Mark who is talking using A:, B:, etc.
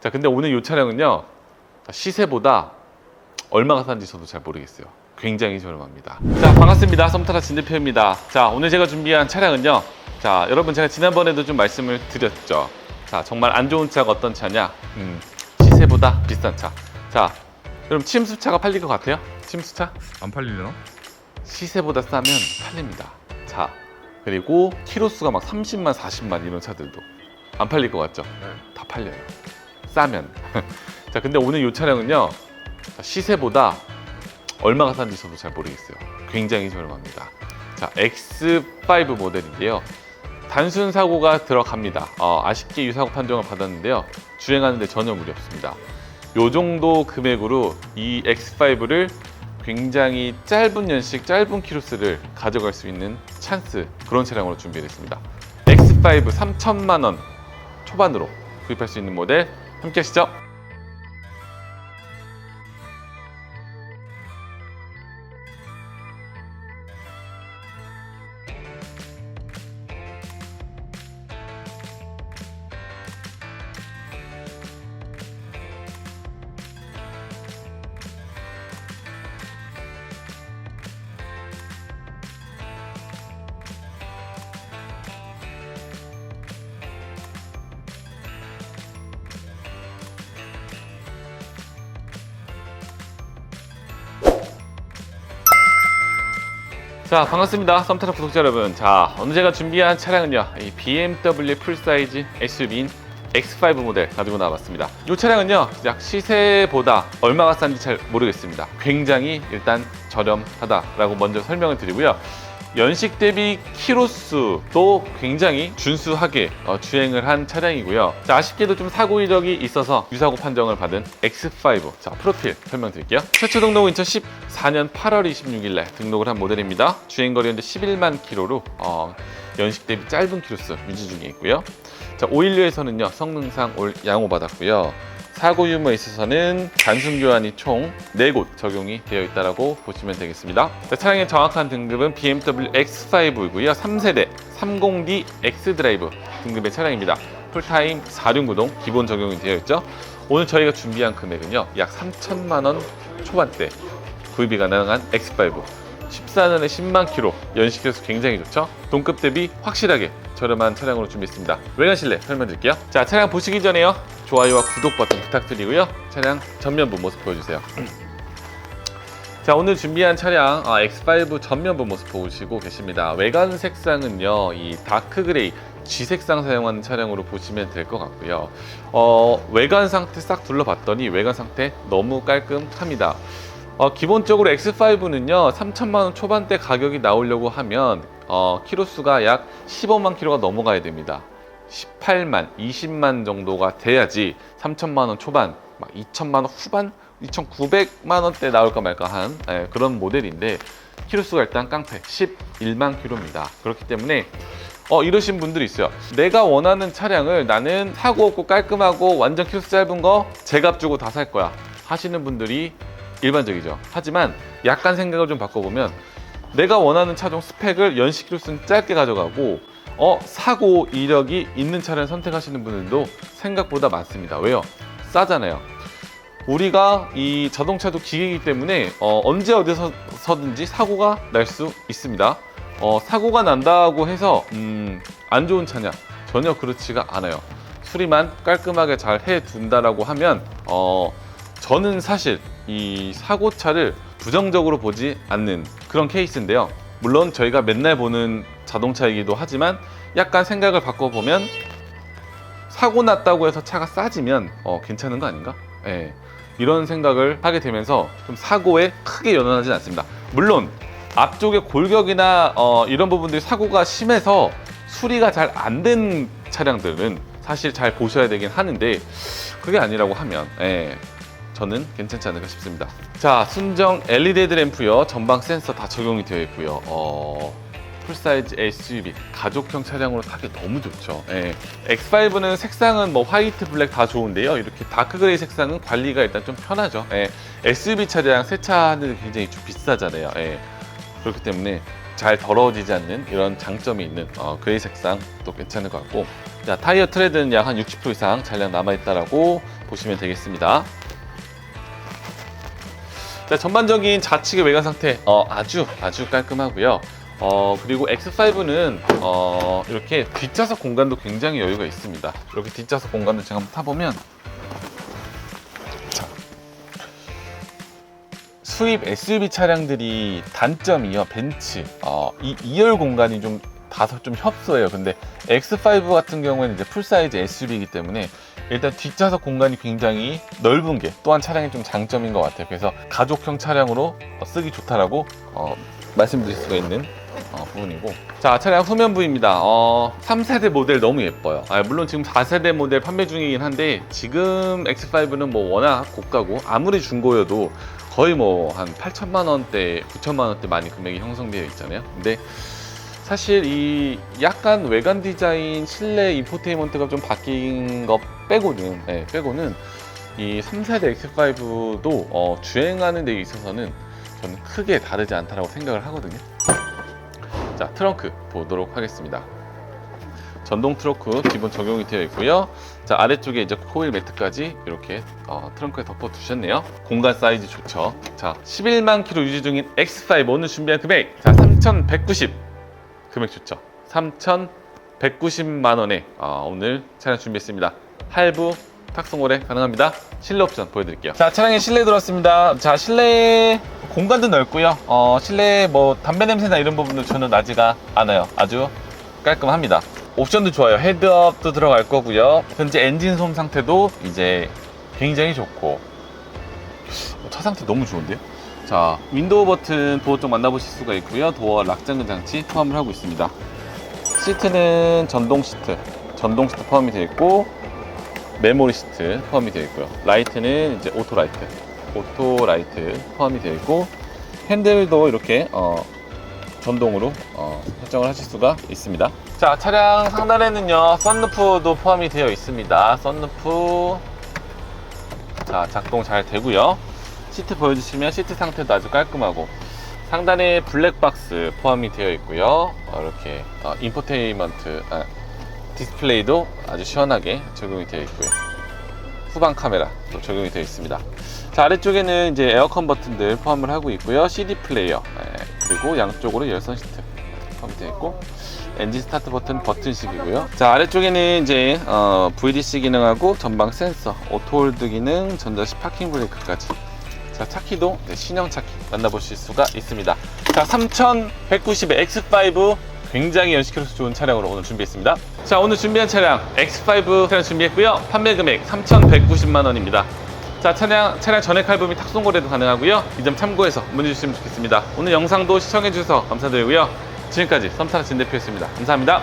A: 자, 근데 오늘 이 차량은요 시세보다 얼마가 싼지 저도 잘 모르겠어요. 굉장히 저렴합니다. 자, 반갑습니다. 썸타라 진 대표입니다. 자, 오늘 제가 준비한 차량은요. 자, 여러분 제가 지난번에도 좀 말씀을 드렸죠. 자, 정말 안 좋은 차가 어떤 차냐? 음, 시세보다 비싼 차. 자, 여러분 침수차가 팔릴 것 같아요? 침수차?
B: 안 팔리려나?
A: 시세보다 싸면 팔립니다. 자, 그리고 키로수가 막 30만, 40만 이런 차들도 안 팔릴 것 같죠? 다 팔려요. 싸면. 자, 근데 오늘 이 차량은요. 자, 시세보다 얼마가 싼지 저도 잘 모르겠어요. 굉장히 저렴합니다. 자, X5 모델인데요. 단순 사고가 들어갑니다. 어, 아쉽게 유사고 판정을 받았는데요. 주행하는데 전혀 무리 없습니다. 요 정도 금액으로 이 X5를 굉장히 짧은 연식, 짧은 키로수를 가져갈 수 있는 찬스 그런 차량으로 준비했습니다. X5 3천만 원 초반으로 구입할 수 있는 모델 함께 하시죠. 자 반갑습니다. 썸타락 구독자 여러분. 자 오늘 제가 준비한 차량은요 이 BMW 풀사이즈 SUV인 X5 모델 가지고 나와봤습니다. 이 차량은요 약 시세보다 얼마가 싼지 잘 모르겠습니다. 굉장히 일단 저렴하다라고 먼저 설명을 드리고요 연식 대비 키로수도 굉장히 준수하게 어, 주행을 한 차량이고요. 자, 아쉽게도 좀 사고 이력이 있어서 유사고 판정을 받은 X5. 자, 프로필 설명드릴게요. 최초 등록은 2014년 8월 26일 날 등록을 한 모델입니다. 주행 거리 현재 11만 킬로로 어, 연식 대비 짧은 키로수 유지 중에 있고요. 자, 오일류에서는요 성능상 올 양호 받았고요. 사고 유무에 있어서는 단순 교환이 총 4곳 적용이 되어 있다고 보시면 되겠습니다. 자, 차량의 정확한 등급은 BMW X5이고요. 3세대 30D X 드라이브 등급의 차량입니다. 풀타임 4륜구동 기본 적용이 되어 있죠. 오늘 저희가 준비한 금액은요. 약 3천만 원 초반대 구입이 가능한 X5 14년에 10만 킬로 연식에서 굉장히 좋죠 동급 대비 확실하게 저렴한 차량으로 준비했습니다 외관 실내 설명드릴게요 자 차량 보시기 전에요 좋아요와 구독 버튼 부탁드리고요. 차량 전면부 모습 보여주세요. 자 오늘 준비한 차량 아, X5 전면부 모습 보시고 계십니다. 외관 색상은요 이 다크 그레이 G 색상 사용하는 차량으로 보시면 될 것 같고요. 어, 외관 상태 싹 둘러봤더니 외관 상태 너무 깔끔합니다. 어, 기본적으로 X5는요 3천만 원 초반대 가격이 나오려고 하면 어, 키로수가 약 15만 킬로가 넘어가야 됩니다. 18만, 20만 정도가 돼야지 3천만 원 초반, 막 2천만 원 후반, 2,900만 원대 나올까 말까 한 예, 그런 모델인데 키로수가 일단 깡패 11만 킬로입니다. 그렇기 때문에 어, 이러신 분들이 있어요. 내가 원하는 차량을 나는 사고 없고 깔끔하고 완전 키로수 짧은 거 제값 주고 다 살 거야 하시는 분들이 일반적이죠. 하지만 약간 생각을 좀 바꿔보면 내가 원하는 차종 스펙을 연식 키로수는 짧게 가져가고 어 사고 이력이 있는 차를 선택하시는 분들도 생각보다 많습니다. 왜요? 싸잖아요. 우리가 이 자동차도 기계이기 때문에 어, 언제 어디서든지 사고가 날 수 있습니다. 어, 사고가 난다고 해서 음, 안 좋은 차냐? 전혀 그렇지가 않아요. 수리만 깔끔하게 잘 해둔다라고 하면 어, 저는 사실 이 사고차를 부정적으로 보지 않는 그런 케이스인데요. 물론 저희가 맨날 보는 자동차이기도 하지만 약간 생각을 바꿔보면 사고 났다고 해서 차가 싸지면 어, 괜찮은 거 아닌가? 예. 이런 생각을 하게 되면서 좀 사고에 크게 연연하진 않습니다. 물론 앞쪽에 골격이나 어, 이런 부분들이 사고가 심해서 수리가 잘 안 된 차량들은 사실 잘 보셔야 되긴 하는데 그게 아니라고 하면 예, 저는 괜찮지 않을까 싶습니다. 자, 순정 LED 헤드램프요. 전방 센서 다 적용이 되어 있고요. 어, 풀사이즈 SUV 가족형 차량으로 타기 너무 좋죠. 예. X5는 색상은 뭐 화이트, 블랙 다 좋은데요. 이렇게 다크 그레이 색상은 관리가 일단 좀 편하죠. 예. SUV 차량 세차는 굉장히 좀 비싸잖아요. 예. 그렇기 때문에 잘 더러워지지 않는 이런 장점이 있는 어, 그레이 색상 또 괜찮을 것 같고 자 타이어 트레드는 약 한 60% 이상 잔량 남아있다라고 보시면 되겠습니다. 자, 전반적인 좌측의 외관 상태 어, 아주 아주 깔끔하고요. 어, 그리고 X5는 어, 이렇게 뒷좌석 공간도 굉장히 여유가 있습니다. 이렇게 뒷좌석 공간도 제가 한번 타보면 자, 수입 SUV 차량들이 단점이요 벤츠 어, 이 2열 공간이 좀 다소 좀 협소해요. 근데 X5 같은 경우에는 이제 풀사이즈 SUV이기 때문에 일단 뒷좌석 공간이 굉장히 넓은 게 또한 차량의 좀 장점인 것 같아요. 그래서 가족형 차량으로 어, 쓰기 좋다라고 어, 말씀드릴 수가 있는 어, 부분이고. 자 차량 후면 부입니다. 어, 3세대 모델 너무 예뻐요. 아, 물론 지금 4세대 모델 판매 중이긴 한데 지금 X5는 뭐 워낙 고가고 아무리 중고여도 거의 뭐 한 8천만 원대 9천만 원대 많이 금액이 형성되어 있잖아요. 근데 사실 이 약간 외관 디자인 실내 인포테인먼트가 좀 바뀐 것 빼고는 네, 빼고는 이 3세대 X5도 어, 주행하는 데 있어서는 저는 크게 다르지 않다고 생각을 하거든요 자 트렁크 보도록 하겠습니다. 전동 트렁크 기본 적용이 되어 있고요. 자 아래쪽에 이제 코일 매트까지 이렇게 어, 트렁크에 덮어 두셨네요. 공간 사이즈 좋죠? 자 11만 킬로 유지 중인 X5 오늘 준비한 금액. 자 3190 금액 좋죠? 3190만 원에 어, 오늘 차량 준비했습니다. 할부 탁송 거래 가능합니다. 실내 옵션 보여드릴게요. 자 차량에 실내 들어왔습니다. 자 실내 공간도 넓고요. 어, 실내 뭐 담배 냄새나 이런 부분도 저는 나지가 않아요. 아주 깔끔합니다. 옵션도 좋아요. 헤드업도 들어갈 거고요. 현재 엔진 솜 상태도 이제 굉장히 좋고. 차 상태 너무 좋은데요? 자 윈도우 버튼 도어 쪽 만나보실 수가 있고요. 도어 락 잠근 장치 포함을 하고 있습니다. 시트는 전동 시트 전동 시트 포함이 되어 있고 메모리 시트 포함이 되어 있고요. 라이트는 이제 오토 라이트, 오토 라이트 포함이 되어 있고 핸들도 이렇게 어, 전동으로 어, 설정을 하실 수가 있습니다. 자 차량 상단에는요 썬루프도 포함이 되어 있습니다. 썬루프 자 작동 잘 되고요. 시트 보여주시면 시트 상태도 아주 깔끔하고 상단에 블랙박스 포함이 되어 있고요. 어, 이렇게 어, 인포테인먼트 아, 디스플레이도 아주 시원하게 적용이 되어 있고요. 후방 카메라도 적용이 되어 있습니다. 자, 아래쪽에는 이제 에어컨 버튼들 포함을 하고 있고요. CD 플레이어, 예, 그리고 양쪽으로 열선 시트 포함이 되어 있고, 엔진 스타트 버튼 버튼식이고요. 자, 아래쪽에는 이제 어, VDC 기능하고 전방 센서, 오토홀드 기능, 전자식 파킹 브레이크까지. 자, 차키도 네, 신형 차키 만나보실 수가 있습니다. 자, 3190의 X5 굉장히 연식으로서 좋은 차량으로 오늘 준비했습니다. 자, 오늘 준비한 차량 X5 차량 준비했고요. 판매 금액 3,190만 원입니다. 자, 차량 차량 전액 할부 및 탁송 거래도 가능하고요. 이 점 참고해서 문의 주시면 좋겠습니다. 오늘 영상도 시청해 주셔서 감사드리고요. 지금까지 썸타라 진 대표였습니다. 감사합니다.